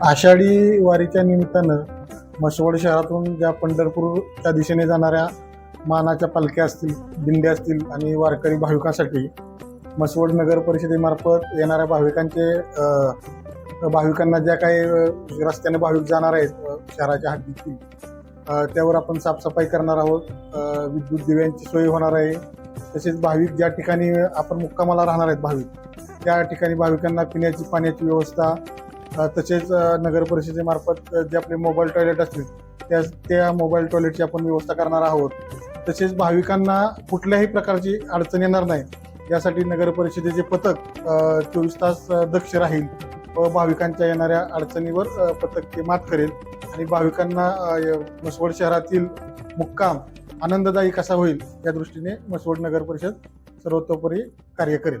आषाढी वारीच्या निमित्तानं मसवड शहरातून ज्या पंढरपूरच्या दिशेने जाणाऱ्या मानाच्या पालख्या असतील दिंड्या असतील आणि वारकरी भाविकांसाठी मसवड नगर परिषदेमार्फत येणाऱ्या भाविकांचे भाविकांना ज्या काही रस्त्याने भाविक जाणार आहेत शहराच्या हद्दीतील त्यावर आपण साफसफाई करणार आहोत. विद्युत दिव्यांची सोय होणार आहे. तसेच भाविक ज्या ठिकाणी आपण मुक्कामाला राहणार आहेत भाविक त्या ठिकाणी भाविकांना पिण्याची पाण्याची व्यवस्था तसेच नगरपरिषदेमार्फत नगर परिषदेमार्फत जे आपले मोबाईल टॉयलेट असतील त्या त्या मोबाईल टॉयलेटची आपण व्यवस्था करणार आहोत. तसेच भाविकांना कुठल्याही प्रकारची अडचण येणार नाही. यासाठी नगर परिषदेचे पथक चोवीस तास दक्ष राहील व भाविकांच्या येणाऱ्या अडचणीवर पथक ते मात करेल. आणि भाविकांना अ, मसवड शहरातील मुक्काम आनंददायी कसा होईल या दृष्टीने मसवड नगर परिषद सर्वतोपरी कार्य करेल.